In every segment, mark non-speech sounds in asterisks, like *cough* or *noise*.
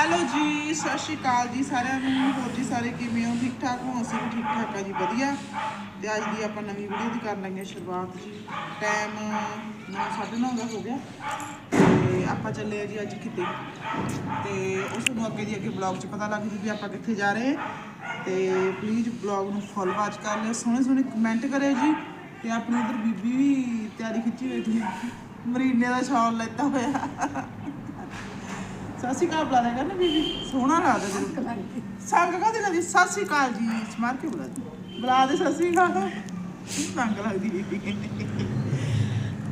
Hello ਜੀ, ਸਤਿ ਸ਼੍ਰੀ ਅਕਾਲ ਜੀ ਸਾਰਿਆਂ ਨੂੰ। ਹੋਰ ਜੀ ਸਾਰੇ ਕਿਵੇਂ ਹੋ? ਠੀਕ ਠਾਕ ਹੋ? ਅਸੀਂ ਵੀ ਠੀਕ ਠਾਕ ਆ ਜੀ, ਵਧੀਆ। ਤੇ ਅੱਜ ਦੀ ਆਪਾਂ ਨਵੀਂ ਵੀਡੀਓ ਦੀ ਕਰਨ ਲੱਗੇ ਹਾਂ ਸ਼ੁਰੂਆਤ ਜੀ। ਟਾਈਮ 9:30 ਦਾ ਹੋ ਗਿਆ। ਤੇ ਆਪਾਂ ਚੱਲੇ ਆ ਜੀ ਅੱਜ ਕਿਤੇ। ਤੇ ਉਸ ਨੂੰ ਅੱਗੇ ਦੀ ਅੱਗੇ ਬਲੌਗ 'ਚ ਪਤਾ ਲੱਗ ਜੀ ਵੀ ਆਪਾਂ ਕਿੱਥੇ ਜਾ ਰਹੇ। ਹਾਂ ਤੇ ਪਲੀਜ਼ ਬਲੌਗ ਨੂੰ ਫੋਲੋ ਵਾਚ ਕਰ ਲਿਓ। ਸੋਹਣੇ ਸੋਹਣੇ ਕਮੈਂਟ ਕਰਿਓ ਜੀ। ਤੇ ਆਪਣੀ ਉਧਰ ਬੀਬੀ ਵੀ ਤਿਆਰੀ ਖਿੱਚੀ ਹੋਈ ਸੀ ਮਰੀਨੇ ਦਾ ਸ਼ਾਲ ਲੈਤਾ ਹੋਇਆ। ਸ਼੍ਰੀ ਅਕਾਲ ਬੁਲਾ ਲਿਆ ਕਰਨਾ ਬੀਬੀ। ਸੋਹਣਾ ਲੱਗਦਾ ਜਰੂਰ ਸੰਗ ਲੱਗਦੀ ਸਤਿ ਸ਼੍ਰੀ ਅਕਾਲ ਜੀ। ਸਮਾਰ ਕੇ ਬੁਲਾ ਦੀ। ਬੁਲਾ ਦੇ ਸ਼੍ਰੀ ਅਕਾਲ। ਸੰਗ ਲੱਗਦੀ ਬੀਬੀ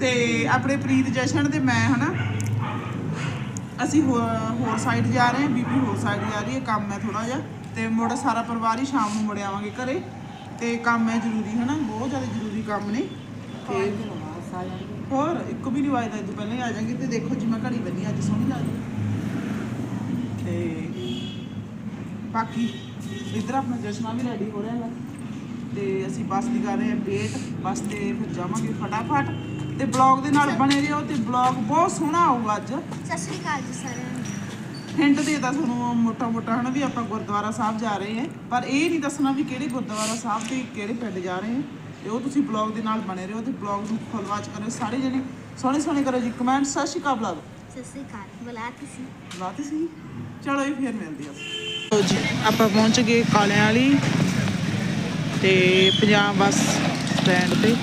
ਤੇ ਆਪਣੇ ਪ੍ਰੀਤ ਜਸ਼ਨ ਤੇ ਮੈਂ ਹਨਾ ਅਸੀਂ ਹੋਰ ਸਾਈਡ ਜਾ ਰਹੇ ਹਾਂ। ਬੀਬੀ ਹੋਰ ਸਾਈਡ ਜਾ ਰਹੀ ਹੈ। ਕੰਮ ਹੈ ਥੋੜਾ ਜਿਹਾ। ਤੇ ਮੁੜ ਸਾਰਾ ਪਰਿਵਾਰ ਹੀ ਸ਼ਾਮ ਨੂੰ ਮੁੜ ਆਵਾਂਗੇ ਘਰੇ। ਤੇ ਕੰਮ ਹੈ ਜ਼ਰੂਰੀ ਹਨਾ। ਬਹੁਤ ਜ਼ਿਆਦਾ ਜ਼ਰੂਰੀ ਕੰਮ ਨੇ। ਤੇ ਹੋਰ ਇੱਕ ਵੀ ਨਹੀਂ ਵਾਜਦਾ ਇਹ ਤੋਂ ਪਹਿਲਾਂ ਹੀ ਆ ਜਾਾਂਗੇ ਤੇ ਦੇਖੋ ਜੀ ਮੈਂ ਘੜੀ ਬੰਨੀ ਅੱਜ ਸੋਹਣੀ ਲੱਗਦੀ ਤੇ ਬਾਕੀ ਇੱਧਰ ਆਪਣਾ ਜਸ਼ਨਾ ਵੀ ਰੈਡੀ ਹੋ ਰਿਹਾ ਹੈ ਤੇ ਅਸੀਂ ਬੱਸ ਦੀ ਕਰ ਰਹੇ ਹਾਂ ਵੇਟ ਬੱਸ ਤੇ ਫਿਰ ਜਾਵਾਂਗੇ ਫਟਾਫਟ। ਤੇ ਬਲੌਗ ਦੇ ਨਾਲ ਬਣੇ ਰਹੋ ਤੇ ਬਲੌਗ ਬਹੁਤ ਸੋਹਣਾ ਆਊਗਾ ਅੱਜ। ਸਤਿ ਸ਼੍ਰੀ ਅਕਾਲ ਜੀ ਸਾਰਿਆਂ ਨੂੰ। ਹਿੰਟ ਤੁਹਾਨੂੰ ਮੋਟਾ ਮੋਟਾ ਹਨਾ ਵੀ ਆਪਾਂ ਗੁਰਦੁਆਰਾ ਸਾਹਿਬ ਜਾ ਰਹੇ ਹਾਂ। ਪਰ ਇਹ ਨਹੀਂ ਦੱਸਣਾ ਵੀ ਕਿਹੜੇ ਗੁਰਦੁਆਰਾ ਸਾਹਿਬ ਤੇ ਕਿਹੜੇ ਪਿੰਡ ਜਾ ਰਹੇ ਹਾਂ। ਤੇ ਉਹ ਤੁਸੀਂ ਬਲੌਗ ਦੇ ਨਾਲ ਬਣੇ ਰਹੋ ਤੇ ਬਲੌਗ ਨੂੰ ਫੁੱਲ ਵਾਚ ਕਰਿਓ। ਸਾਰੇ ਜਣੇ ਸੋਹਣੇ ਸੋਹਣੇ ਕਰੋ ਜੀ। ਕਮੈਂਟ ਸਤਿ ਸ਼੍ਰੀ ਅਕਾਲ ਬੁਲਾ ਸਤਿ ਸ਼੍ਰੀ ਅਕਾਲ ਬੁਲਾਤੀ ਸੀ। ਬਾਤ ਸੀ? ਚਲੋ ਇਹ ਫੇਰ ਮਿਲਦੀ ਆ। ਲੋ ਜੀ ਆਪਾਂ ਪਹੁੰਚ ਗਏ ਕਾਲਿਆਂ ਵਾਲੀ ਤੇ ਪੰਜਾਬ ਬੱਸ ਸਟੈਂਡ ਤੇ।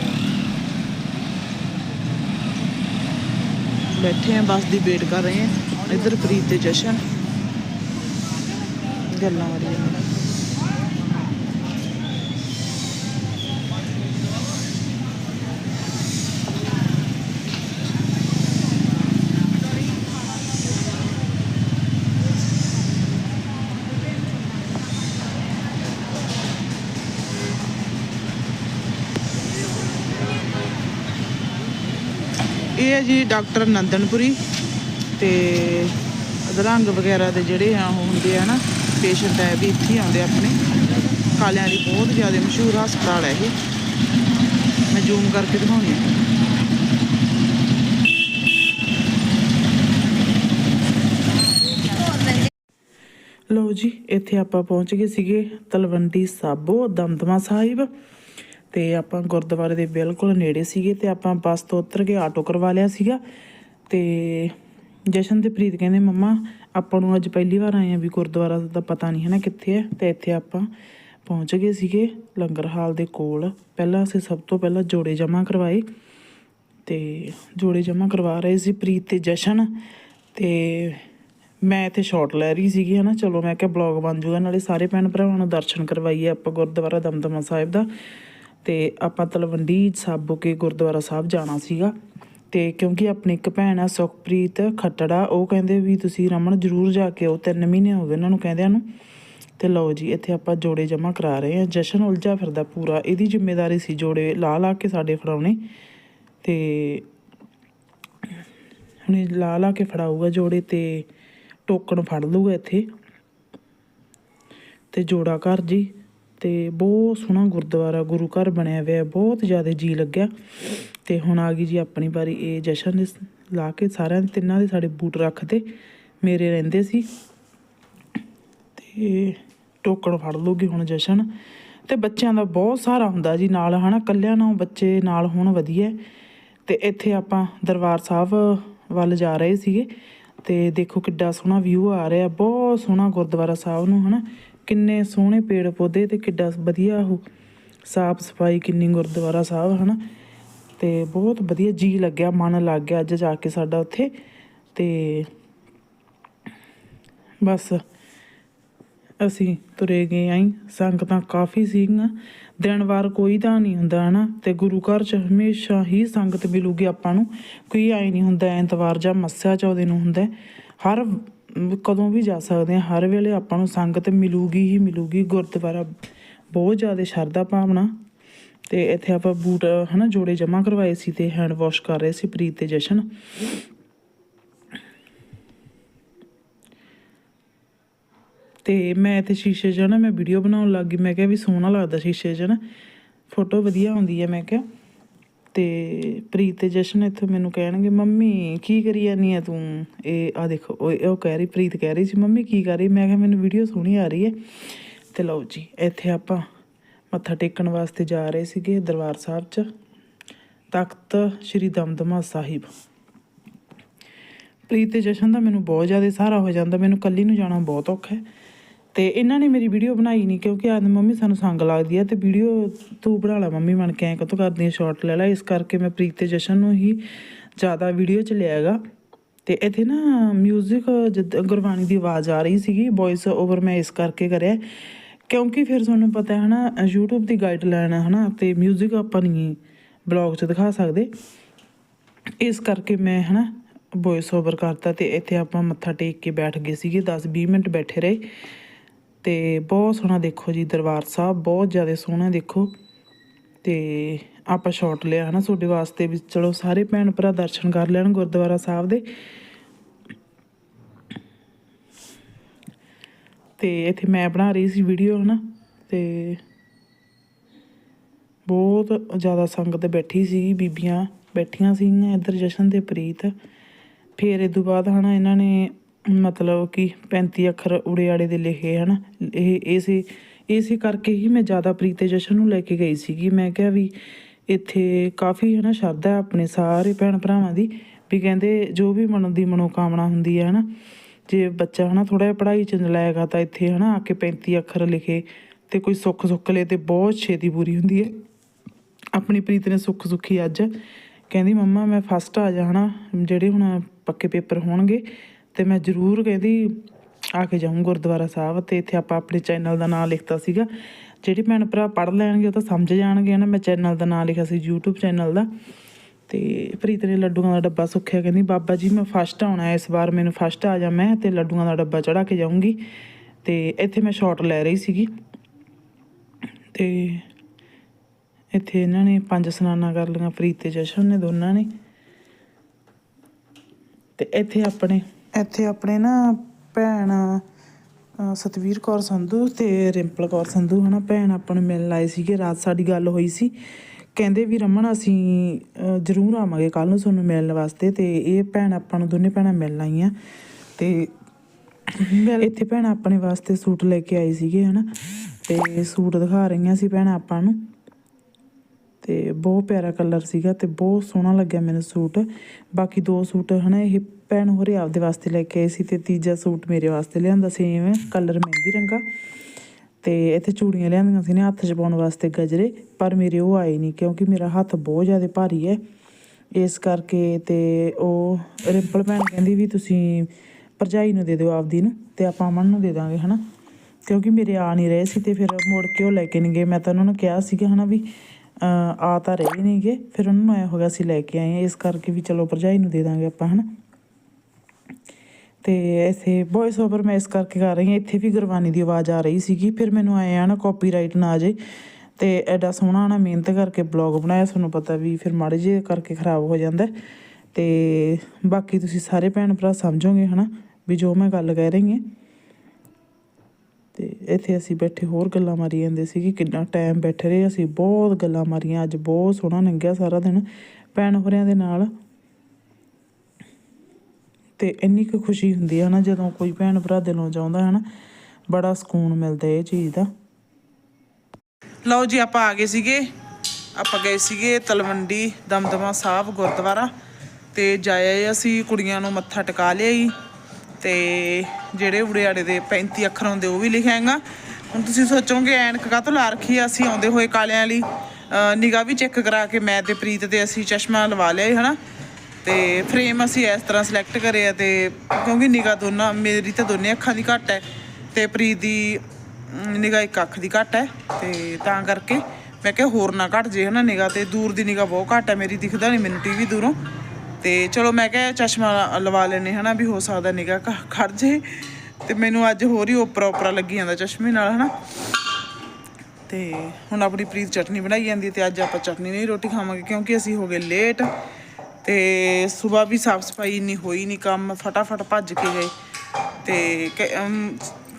ਬੈਠੇ ਆ ਬੱਸ ਦੀ ਵੇਟ ਕਰ ਰਹੇ ਆ। ਇੱਧਰ ਪ੍ਰੀਤ ਤੇ ਜਸ਼ਨ। ਗੱਲਾਂ ਜਾਂਦੇ ਹੈ ਜੀ ਡਾਕਟਰ ਨੰਦਨਪੁਰੀ ਤੇ ਅਧਰੰਗ ਵਗੈਰਾ ਦੇ ਜਿਹੜੇ ਆ ਹੁੰਦੇ ਆ ਨਾ ਪੇਸ਼ੈਂਟ ਹੈ ਵੀ ਇੱਥੇ ਆਉਂਦੇ ਆਪਣੇ। ਕਾਲਿਆਂ ਦੀ ਬਹੁਤ ਜ਼ਿਆਦਾ ਮਸ਼ਹੂਰ ਹਸਪਤਾਲ ਹੈ ਇਹ। ਮੈਂ ਜ਼ੂਮ ਕਰਕੇ ਦਿਖਾਉਣੀ ਆ। ਲਓ ਜੀ, ਇੱਥੇ ਆਪਾਂ ਪਹੁੰਚ ਗਏ ਸੀਗੇ ਤਲਵੰਡੀ ਸਾਬੋ ਦਮਦਮਾ ਸਾਹਿਬ। ਤੇ ਆਪਾਂ ਗੁਰਦੁਆਰੇ ਦੇ ਬਿਲਕੁਲ ਨੇੜੇ ਸੀਗੇ ਤੇ ਆਪਾਂ ਬੱਸ ਤੋਂ ਉਤਰ ਕੇ ਆਟੋ ਕਰਵਾ ਲਿਆ ਸੀਗਾ। ਤੇ ਜਸ਼ਨ ਤੇ ਪ੍ਰੀਤ ਕਹਿੰਦੇ, ਮੰਮਾ, ਆਪਾਂ ਨੂੰ ਅੱਜ ਪਹਿਲੀ ਵਾਰ ਆਏ ਆ ਵੀ ਗੁਰਦੁਆਰਾ ਦਾ ਪਤਾ ਨਹੀਂ ਹੈ ਨਾ ਕਿੱਥੇ ਹੈ। ਤੇ ਇੱਥੇ ਆਪਾਂ ਪਹੁੰਚ ਗਏ ਸੀਗੇ ਲੰਗਰ ਹਾਲ ਦੇ ਕੋਲ। ਪਹਿਲਾਂ ਅਸੀਂ ਸਭ ਤੋਂ ਪਹਿਲਾਂ ਜੋੜੇ ਜਮ੍ਹਾਂ ਕਰਵਾਏ ਤੇ ਜੋੜੇ ਜਮ੍ਹਾਂ ਕਰਵਾ ਰਹੇ ਸੀ ਪ੍ਰੀਤ ਤੇ ਜਸ਼ਨ ਤੇ ਮੈਂ ਇੱਥੇ ਸ਼ਾਟ ਲੈ ਰਹੀ ਸੀਗੀ ਹਨਾ। ਚਲੋ ਮੈਂ ਕਿਹਾ, ਬਲੌਗ ਬਣ ਜੂਗਾ, ਨਾਲੇ ਸਾਰੇ ਭੈਣ ਭਰਾਵਾਂ ਨੂੰ ਦਰਸ਼ਨ ਕਰਵਾਈਏ ਆਪਾਂ ਗੁਰਦੁਆਰਾ ਦਮਦਮਾ ਸਾਹਿਬ ਦਾ। ਤੇ ਆਪਾਂ ਤਲਵੰਡੀ ਸਾਬੋ ਕੇ ਗੁਰਦੁਆਰਾ ਸਾਹਿਬ ਜਾਣਾ ਸੀਗਾ। ਤੇ ਕਿਉਂਕਿ ਆਪਣੀ ਇੱਕ ਭੈਣ ਆ, ਸੁਖਪ੍ਰੀਤ ਖੱਟੜਾ, ਉਹ ਕਹਿੰਦੇ ਵੀ ਤੁਸੀਂ ਰਮਨ ਜ਼ਰੂਰ ਜਾ ਕੇ ਆਓ, ਤਿੰਨ ਮਹੀਨੇ ਹੋ ਗਏ ਉਹਨਾਂ ਨੂੰ ਕਹਿੰਦਿਆਂ ਨੂੰ। ਤੇ ਲਓ ਜੀ, ਇੱਥੇ ਆਪਾਂ ਜੋੜੇ ਜਮ੍ਹਾਂ ਕਰਾ ਰਹੇ ਹਾਂ। ਜਸ਼ਨ ਉਲਝਾ ਫਿਰਦਾ ਪੂਰਾ, ਇਹਦੀ ਜ਼ਿੰਮੇਵਾਰੀ ਸੀ ਜੋੜੇ ਲਾ ਲਾ ਕੇ ਸਾਡੇ ਫੜਾਉਣੇ। ਤੇ ਹੁਣ ਇਹ ਲਾ ਲਾ ਕੇ ਫੜਾਊਗਾ ਜੋੜੇ ਤੇ ਟੋਕਣ ਫੜ ਲੂਗਾ ਇੱਥੇ। ਤੇ ਜੋੜਾ ਘਰ ਜੀ। ਤੇ ਬਹੁਤ ਸੋਹਣਾ ਗੁਰਦੁਆਰਾ, ਗੁਰੂ ਘਰ ਬਣਿਆ ਹੋਇਆ, ਬਹੁਤ ਜ਼ਿਆਦਾ ਜੀ ਲੱਗਿਆ। ਤੇ ਹੁਣ ਆ ਗਈ ਜੀ ਆਪਣੀ ਵਾਰੀ, ਇਹ ਜਸ਼ਨ ਨੇ ਲਾ ਕੇ ਸਾਰਿਆਂ ਦੇ ਤਿੰਨਾਂ ਦੇ ਸਾਡੇ ਬੂਟ ਰੱਖਦੇ, ਮੇਰੇ ਰਹਿੰਦੇ ਸੀ। ਤੇ ਟੋਕਣ ਫੜ ਲੂਗੀ ਹੁਣ ਜਸ਼ਨ। ਤੇ ਬੱਚਿਆਂ ਦਾ ਬਹੁਤ ਸਹਾਰਾ ਹੁੰਦਾ ਜੀ ਨਾਲ, ਹਨਾ ਕੱਲਿਆਂ ਨੂੰ ਬੱਚੇ ਨਾਲ ਹੋਣ ਵਧੀਆ। ਤੇ ਇੱਥੇ ਆਪਾਂ ਦਰਬਾਰ ਸਾਹਿਬ ਵੱਲ ਜਾ ਰਹੇ ਸੀਗੇ। ਤੇ ਦੇਖੋ ਕਿੱਡਾ ਸੋਹਣਾ ਵਿਊ ਆ ਰਿਹਾ, ਬਹੁਤ ਸੋਹਣਾ ਗੁਰਦੁਆਰਾ ਸਾਹਿਬ ਨੂੰ, ਹਨਾ। ਕਿੰਨੇ ਸੋਹਣੇ ਪੇੜ ਪੌਦੇ ਤੇ ਕਿੱਡਾ ਵਧੀਆ ਉਹ ਸਾਫ਼ ਸਫ਼ਾਈ, ਕਿੰਨੀ ਗੁਰਦੁਆਰਾ ਸਾਹਿਬ, ਹਨਾ? ਤੇ ਬਹੁਤ ਵਧੀਆ ਜੀ ਲੱਗਿਆ, ਮਨ ਲੱਗ ਗਿਆ ਅੱਜ ਜਾ ਕੇ ਸਾਡਾ ਉੱਥੇ। ਤੇ ਬਸ ਅਸੀਂ ਤੁਰੇ ਗਏ ਆਈ ਸੰਗਤਾਂ ਕਾਫੀ ਸੀਗੀਆਂ। ਦਿਨ ਵਾਰ ਕੋਈ ਤਾਂ ਨਹੀਂ ਹੁੰਦਾ, ਹਨਾ? ਤੇ ਗੁਰੂ ਘਰ ਚ ਹਮੇਸ਼ਾ ਹੀ ਸੰਗਤ ਮਿਲੂਗੀ ਆਪਾਂ ਨੂੰ। ਕੋਈ ਆਈ ਨਹੀਂ ਹੁੰਦਾ, ਐਤਵਾਰ ਜਾਂ ਮੱਸਿਆ ਚੌਦੇ ਨੂੰ ਹੁੰਦਾ। ਹਰ ਕਦੋਂ ਵੀ ਜਾ ਸਕਦੇ ਆ ਹਰ ਵੇਲੇ ਆਪਾਂ ਨੂੰ ਸੰਗਤ ਮਿਲੂਗੀ ਹੀ ਮਿਲੂਗੀ, ਗੁਰਦੁਆਰਾ ਬਹੁਤ ਜ਼ਿਆਦਾ ਸ਼ਰਧਾ ਭਾਵਨਾ। ਤੇ ਇੱਥੇ ਆਪਾਂ ਬੂਟ, ਹਨਾ, ਜੋੜੇ ਜਮ੍ਹਾਂ ਕਰਵਾਏ ਸੀ ਤੇ ਹੈਂਡ ਵਾਸ਼ ਕਰ ਰਹੇ ਸੀ ਪ੍ਰੀਤ ਤੇ ਜਸ਼ਨ। ਤੇ ਮੈਂ ਤੇ ਸ਼ੀਸ਼ੇ 'ਚ ਨਾ ਮੈਂ ਵੀਡੀਓ ਬਣਾਉਣ ਲੱਗ ਗਈ। ਮੈਂ ਕਿਹਾ ਵੀ ਸੋਹਣਾ ਲੱਗਦਾ ਸ਼ੀਸ਼ੇ 'ਚ ਨਾ ਫੋਟੋ ਵਧੀਆ ਆਉਂਦੀ ਹੈ ਮੈਂ ਕਿਹਾ। ਤੇ ਪ੍ਰੀਤ ਤੇ ਜਸ਼ਨ ਇੱਥੋਂ ਮੈਨੂੰ ਕਹਿਣਗੇ, ਮੰਮੀ, ਕੀ ਕਰੀ ਜਾਨੀ ਆ ਤੂੰ? ਇਹ ਆ ਦੇਖੋ, ਉਹ ਉਹ ਕਹਿ ਰਹੀ, ਪ੍ਰੀਤ ਕਹਿ ਰਹੀ ਸੀ, ਮੰਮੀ, ਕੀ ਕਰ ਰਹੀ? ਮੈਂ ਕਿਹਾ, ਮੈਨੂੰ ਵੀਡੀਓ ਸੋਹਣੀ ਆ ਰਹੀ ਹੈ ਤੇ ਲਓ ਜੀ, ਇੱਥੇ ਆਪਾਂ ਮੱਥਾ ਟੇਕਣ ਵਾਸਤੇ ਜਾ ਰਹੇ ਸੀਗੇ ਦਰਬਾਰ ਸਾਹਿਬ 'ਚ, ਤਖਤ ਸ੍ਰੀ ਦਮਦਮਾ ਸਾਹਿਬ। ਪ੍ਰੀਤ ਤੇ ਜਸ਼ਨ ਦਾ ਮੈਨੂੰ ਬਹੁਤ ਜ਼ਿਆਦਾ ਸਹਾਰਾ ਹੋ ਜਾਂਦਾ, ਮੈਨੂੰ ਕੱਲੀ ਨੂੰ ਜਾਣਾ ਬਹੁਤ ਔਖਾ ਹੈ ਅਤੇ ਇਹਨਾਂ ਨੇ ਮੇਰੀ ਵੀਡੀਓ ਬਣਾਈ ਨਹੀਂ ਕਿਉਂਕਿ ਆਖਦੇ ਮੰਮੀ ਸਾਨੂੰ ਸੰਗ ਲੱਗਦੀ ਆ ਅਤੇ ਵੀਡੀਓ ਤੂੰ ਬਣਾ ਲੈ ਮੰਮੀ ਬਣ ਕੇ, ਐਂ ਕਾਹਤੋਂ ਕਰਦੀ ਸ਼ਾਰਟ ਲੈ ਲੈ। ਇਸ ਕਰਕੇ ਮੈਂ ਪ੍ਰੀਤ ਅਤੇ ਜਸ਼ਨ ਨੂੰ ਹੀ ਜ਼ਿਆਦਾ ਵੀਡੀਓ 'ਚ ਲਿਆ ਹੈਗਾ। ਅਤੇ ਇੱਥੇ ਨਾ ਮਿਊਜ਼ਿਕ ਜਦ ਗੁਰਬਾਣੀ ਦੀ ਆਵਾਜ਼ ਆ ਰਹੀ ਸੀਗੀ ਵੌਇਸ ਓਵਰ ਮੈਂ ਇਸ ਕਰਕੇ ਕਰਿਆ। ਕਿਉਂਕਿ ਫਿਰ ਤੁਹਾਨੂੰ ਪਤਾ ਹੈ ਨਾ, YouTube ਦੀ ਗਾਈਡਲਾਈਨ ਹੈ ਨਾ ਅਤੇ ਮਿਊਜ਼ਿਕ ਆਪਾਂ ਨਹੀਂ ਬਲੌਗ 'ਚ ਦਿਖਾ ਸਕਦੇ। ਇਸ ਕਰਕੇ ਮੈਂ ਹੈ ਨਾ ਵੌਇਸ ਓਵਰ ਕਰਤਾ ਅਤੇ ਇੱਥੇ ਆਪਾਂ ਮੱਥਾ ਟੇਕ ਕੇ ਬੈਠ ਗਏ ਸੀਗੇ 10 20 ਮਿੰਟ ਬੈਠੇ ਰਹੇ। ਤੇ ਬਹੁਤ ਸੋਹਣਾ ਦੇਖੋ ਜੀ ਦਰਬਾਰ ਸਾਹਿਬ, ਬਹੁਤ ਜ਼ਿਆਦਾ ਸੋਹਣਾ ਦੇਖੋ। ਤੇ ਆਪਾਂ ਸ਼ਾਟ ਲਿਆ ਹਨਾ ਤੁਹਾਡੇ ਵਾਸਤੇ ਵੀ ਚਲੋ ਸਾਰੇ ਭੈਣ ਭਰਾ ਦਰਸ਼ਨ ਕਰ ਲੈਣ ਗੁਰਦੁਆਰਾ ਸਾਹਿਬ ਦੇ। ਤੇ ਇੱਥੇ ਮੈਂ ਬਣਾ ਰਹੀ ਸੀ ਵੀਡੀਓ ਹਨਾ, ਤੇ ਬਹੁਤ ਜ਼ਿਆਦਾ ਸੰਗਤ ਬੈਠੀ ਸੀ ਬੀਬੀਆਂ ਬੈਠੀਆਂ ਸੀਗੀਆਂ ਇੱਧਰ ਜਸ਼ਨ ਤੇ ਪ੍ਰੀਤ। ਫਿਰ ਇਹ ਤੋਂ ਬਾਅਦ ਹਨਾ ਇਹਨਾਂ ਨੇ ਮਤਲਬ ਕਿ 35 ਅੱਖਰ ਉੜੇ ਆੜੇ ਦੇ ਲਿਖੇ ਹਨਾ। ਇਹ ਇਸੇ ਇਸੇ ਕਰਕੇ ਹੀ ਮੈਂ ਜ਼ਿਆਦਾ ਪ੍ਰੀਤ ਤੇ ਜਸ਼ਨ ਨੂੰ ਲੈ ਕੇ ਗਈ ਸੀਗੀ। ਮੈਂ ਕਿਹਾ ਵੀ ਇੱਥੇ ਕਾਫੀ ਹੈ ਨਾ ਸ਼ਰਧਾ ਆਪਣੇ ਸਾਰੇ ਭੈਣ ਭਰਾਵਾਂ ਦੀ ਵੀ ਕਹਿੰਦੇ ਜੋ ਵੀ ਮਨ ਦੀ ਮਨੋਕਾਮਨਾ ਹੁੰਦੀ ਹੈ ਹੈ ਨਾ ਜੇ ਬੱਚਾ ਹੈ ਨਾ ਥੋੜ੍ਹਾ ਜਿਹਾ ਪੜ੍ਹਾਈ ਚ ਨਲਾਇਕ ਤਾਂ ਇੱਥੇ ਹੈ ਨਾ ਆ ਕੇ 35 ਅੱਖਰ ਲਿਖੇ ਅਤੇ ਕੋਈ ਸੁੱਖ ਸੁੱਖ ਲਏ ਤੇ ਬਹੁਤ ਛੇਤੀ ਪੂਰੀ ਹੁੰਦੀ ਹੈ। ਆਪਣੀ ਪ੍ਰੀਤ ਨੇ ਸੁੱਖ ਸੁੱਖੀ ਅੱਜ ਕਹਿੰਦੀ, ਮੰਮਾ, ਮੈਂ ਫਸਟ ਆ ਜਾਣਾ ਜਿਹੜੇ ਹੁਣ ਪੱਕੇ ਪੇਪਰ ਹੋਣਗੇ ਅਤੇ ਮੈਂ ਜ਼ਰੂਰ ਕਹਿੰਦੀ ਆ ਕੇ ਜਾਊਂ ਗੁਰਦੁਆਰਾ ਸਾਹਿਬ ਅਤੇ ਇੱਥੇ ਆਪਾਂ ਆਪਣੇ ਚੈਨਲ ਦਾ ਨਾਮ ਲਿਖਤਾ ਸੀਗਾ। ਜਿਹੜੇ ਭੈਣ ਭਰਾ ਪੜ੍ਹ ਲੈਣਗੇ ਉਹ ਤਾਂ ਸਮਝ ਜਾਣਗੇ ਨਾ ਮੈਂ ਚੈਨਲ ਦਾ ਨਾਮ ਲਿਖਿਆ ਸੀ, YouTube ਚੈਨਲ ਦਾ। ਤੇ ਪ੍ਰੀਤ ਨੇ ਲੱਡੂਆਂ ਦਾ ਡੱਬਾ ਸੁੱਖਿਆ, ਕਹਿੰਦੀ, ਬਾਬਾ ਜੀ, ਮੈਂ ਫਸਟ ਆਉਣਾ ਇਸ ਵਾਰ ਮੈਨੂੰ ਫਸਟ ਆ ਜਾ ਮੈਂ ਤੇ ਲੱਡੂਆਂ ਦਾ ਡੱਬਾ ਚੜਾ ਕੇ ਜਾਊਂਗੀ। ਤੇ ਇੱਥੇ ਮੈਂ ਸ਼ਾਟ ਲੈ ਰਹੀ ਸੀਗੀ। ਤੇ ਇੱਥੇ ਇਹਨਾਂ ਨੇ ਪੰਜ ਸਨਾਨਾਂ ਕਰ ਲਈਆਂ, ਪ੍ਰੀਤ ਤੇ ਜਸ਼ਨ ਨੇ ਦੋਨਾਂ ਨੇ। ਤੇ ਇੱਥੇ ਆਪਣੇ ਇੱਥੇ ਆਪਣੇ ਨਾ ਭੈਣ ਸਤਵੀਰ ਕੌਰ ਸੰਧੂ ਤੇ ਰਿੰਪਲ ਕੌਰ ਸੰਧੂ ਹਨਾ, ਭੈਣ ਆਪਾਂ ਨੂੰ ਮਿਲਣ ਆਏ ਸੀਗੇ, ਰਾਤ ਸਾਡੀ ਗੱਲ ਹੋਈ ਸੀ। ਕਹਿੰਦੇ ਵੀ ਰਮਨ, ਅਸੀਂ ਜ਼ਰੂਰ ਆਵਾਂਗੇ ਕੱਲ ਨੂੰ ਤੁਹਾਨੂੰ ਮਿਲਣ ਵਾਸਤੇ ਤੇ ਇਹ ਭੈਣ ਆਪਾਂ ਨੂੰ ਦੋਨੇ ਭੈਣਾਂ ਮਿਲਣ ਆਈਆਂ। ਤੇ ਇੱਥੇ ਭੈਣ ਆਪਣੇ ਵਾਸਤੇ ਸੂਟ ਲੈ ਕੇ ਆਈ ਸੀਗੇ ਹਨਾ, ਤੇ ਸੂਟ ਦਿਖਾ ਰਹੀਆਂ ਸੀ ਭੈਣਾਂ ਆਪਾਂ ਨੂੰ। ਤੇ ਬਹੁਤ ਪਿਆਰਾ ਕਲਰ ਸੀਗਾ ਤੇ ਬਹੁਤ ਸੋਹਣਾ ਲੱਗਿਆ ਮੈਨੂੰ ਸੂਟ। ਬਾਕੀ ਦੋ ਸੂਟ ਹਨਾ, ਇਹ ਭੈਣ ਹੋਰੇ ਆਪਦੇ ਵਾਸਤੇ ਲੈ ਕੇ ਆਏ ਸੀ ਤੇ ਤੀਜਾ ਸੂਟ ਮੇਰੇ ਵਾਸਤੇ ਲਿਆਂਦਾ ਸੇਮ ਕਲਰ ਮਹਿੰਦੀ ਰੰਗਾ। ਤੇ ਇੱਥੇ ਚੂੜੀਆਂ ਲਿਆਂਦੀਆਂ ਸੀ ਨੇ ਹੱਥ 'ਚ ਪਾਉਣ ਵਾਸਤੇ ਗਜਰੇ ਪਰ ਮੇਰੇ ਉਹ ਆਏ ਨਹੀਂ ਕਿਉਂਕਿ ਮੇਰਾ ਹੱਥ ਬਹੁਤ ਜ਼ਿਆਦਾ ਭਾਰੀ ਹੈ ਇਸ ਕਰਕੇ ਤੇ ਉਹ ਰਿੰਪਲ ਭੈਣ ਕਹਿੰਦੀ ਵੀ ਤੁਸੀਂ ਭਰਜਾਈ ਨੂੰ ਦੇ ਦਿਓ ਆਪਦੀ ਨੂੰ ਤੇ ਆਪਾਂ ਅਮਨ ਨੂੰ ਦੇ ਦਾਂਗੇ ਹਨਾ? ਕਿਉਂਕਿ ਮੇਰੇ ਆ ਨਹੀਂ ਰਹੇ ਸੀ ਤੇ ਫਿਰ ਮੁੜ ਕੇ ਉਹ ਲੈ ਕੇ ਨਹੀਂ ਗਏ। ਮੈਂ ਤਾਂ ਉਹਨਾਂ ਨੂੰ ਕਿਹਾ ਸੀਗਾ ਹਨਾ ਵੀ ਆ ਤਾਂ ਰਹੇ ਨਹੀਂਗੇ ਫਿਰ ਉਹਨਾਂ ਨੂੰ ਆਇਆ ਹੋ ਗਿਆ ਸੀ ਲੈ ਕੇ ਆਏ ਹਾਂ, ਇਸ ਕਰਕੇ ਵੀ ਚਲੋ ਭਰਜਾਈ ਨੂੰ ਦੇ ਦਾਂਗੇ ਆਪਾਂ ਹਨਾ? ਅਤੇ ਇੱਥੇ ਵੋਇਸ ਓਵਰ ਮੈਂ ਇਸ ਕਰਕੇ ਕਰ ਰਹੀ ਹਾਂ, ਇੱਥੇ ਵੀ ਗੁਰਬਾਣੀ ਦੀ ਆਵਾਜ਼ ਆ ਰਹੀ ਸੀਗੀ, ਫਿਰ ਮੈਨੂੰ ਆਏ ਆ ਨਾ ਕਾਪੀਰਾਈਟ ਨਾ ਆ ਜੇ ਅਤੇ ਐਡਾ ਸੋਹਣਾ ਨਾ ਮਿਹਨਤ ਕਰਕੇ ਬਲੌਗ ਬਣਾਇਆ, ਤੁਹਾਨੂੰ ਪਤਾ ਵੀ ਫਿਰ ਮਾੜੇ ਜਿਹੇ ਕਰਕੇ ਖਰਾਬ ਹੋ ਜਾਂਦਾ ਹੈ। ਤੇ ਬਾਕੀ ਤੁਸੀਂ ਸਾਰੇ ਭੈਣ ਭਰਾ ਸਮਝੋਗੇ, ਹਨਾ, ਵੀ ਜੋ ਮੈਂ ਗੱਲ ਕਹਿ ਰਹੀ ਹਾਂ ਤੇ ਇੱਥੇ ਅਸੀਂ ਬੈਠੇ, ਹੋਰ ਗੱਲਾਂ ਮਾਰੀ ਜਾਂਦੇ ਸੀ ਕਿ ਕਿੰਨਾ ਟਾਈਮ ਬੈਠੇ ਰਹੇ, ਅਸੀਂ ਬਹੁਤ ਗੱਲਾਂ ਮਾਰੀਆਂ, ਅੱਜ ਬਹੁਤ ਸੋਹਣਾ ਲੰਘਿਆ ਸਾਰਾ ਦਿਨ ਭੈਣ ਹੋਰਿਆਂ ਦੇ ਨਾਲ ਤੇ ਇੰਨੀ ਕੁ ਖੁਸ਼ੀ ਹੁੰਦੀ ਹੈ ਨਾ ਜਦੋਂ ਕੋਈ ਭੈਣ ਭਰਾ ਦਿਲੋਂ ਚਾਹੁੰਦਾ ਹੈ ਨਾ, ਬੜਾ ਸਕੂਨ ਮਿਲਦਾ ਇਹ ਚੀਜ਼ ਦਾ। ਲਓ ਜੀ, ਆਪਾਂ ਆ ਗਏ ਸੀਗੇ। ਆਪਾਂ ਗਏ ਸੀਗੇ ਤਲਵੰਡੀ ਦਮਦਮਾ ਸਾਹਿਬ ਗੁਰਦੁਆਰਾ ਤੇ ਜਾਏ ਅਸੀਂ, ਕੁੜੀਆਂ ਨੂੰ ਮੱਥਾ ਟਿਕਾ ਲਿਆ ਜੀ। ਤੇ ਜਿਹੜੇ ਉੜਿਆੜੇ ਦੇ 35 ਅੱਖਰ ਹੁੰਦੇ ਉਹ ਵੀ ਲਿਖਾਂਗਾ ਹੁਣ ਤੁਸੀਂ ਸੋਚੋਗੇ, ਐਨਕ ਕਾਹਤੋਂ ਲਾ ਰੱਖੀ ਆ? ਅਸੀਂ ਆਉਂਦੇ ਹੋਏ ਕਾਲਿਆਂ ਵਾਲੀ ਨਿਗਾਹ ਵੀ ਚੈੱਕ ਕਰਾ ਕੇ ਮੈਂ ਤੇ ਪ੍ਰੀਤ ਤੇ ਅਸੀਂ ਚਸ਼ਮਾ ਲਵਾ ਲਿਆ ਸੀ ਹਨਾ? ਤੇ ਫਰੇਮ ਅਸੀਂ ਇਸ ਤਰ੍ਹਾਂ ਸਿਲੈਕਟ ਕਰੇ ਆ ਤੇ ਕਿਉਂਕਿ ਨਿਗਾਹ ਦੋਨਾਂ, ਮੇਰੀ ਤਾਂ ਦੋਨੇ ਅੱਖਾਂ ਦੀ ਘੱਟ ਹੈ ਤੇ ਪ੍ਰੀਤ ਦੀ ਨਿਗਾਹ ਇੱਕ ਅੱਖ ਦੀ ਘੱਟ ਹੈ ਤੇ ਤਾਂ ਕਰਕੇ ਮੈਂ ਕਿਹਾ ਹੋਰ ਨਾ ਘਟ ਜੇ ਹਨਾ ਨਿਗਾਹ ਤੇ, ਦੂਰ ਦੀ ਨਿਗਾਹ ਬਹੁਤ ਘੱਟ ਹੈ, ਮੇਰੀ ਦਿਖਦਾ ਨਹੀਂ ਮੈਨੂੰ ਟੀਵੀ ਦੂਰੋਂ। ਤੇ ਚਲੋ ਮੈਂ ਕਿਹਾ ਚਸ਼ਮਾ ਲਵਾ ਲੈਨੇ ਹਨਾ ਵੀ ਹੋ ਸਕਦਾ ਨਿਗਾਹ ਘ- ਖੜ ਜੇ। ਤੇ ਮੈਨੂੰ ਅੱਜ ਹੋਰ ਹੀ ਓਪਰਾ ਓਪਰਾ ਲੱਗੀ ਜਾਂਦਾ ਚਸ਼ਮੇ ਨਾਲ ਹਨਾ। ਤੇ ਹੁਣ ਆਪਣੀ ਪ੍ਰੀਤ ਚਟਨੀ ਬਣਾਈ ਜਾਂਦੀ ਹੈ ਤੇ ਅੱਜ ਆਪਾਂ ਚਟਨੀ ਨਹੀਂ ਰੋਟੀ ਖਾਵਾਂਗੇ ਕਿਉਂਕਿ ਅਸੀਂ ਹੋ ਗਏ ਲੇਟ ਤੇ ਸਵੇਰ ਵੀ ਸਾਫ਼ ਸਫ਼ਾਈ ਨਹੀਂ ਹੋਈ ਨਹੀਂ ਕੰਮ ਫਟਾਫਟ ਭੱਜ ਕੇ ਗਏ। ਤੇ ਕ-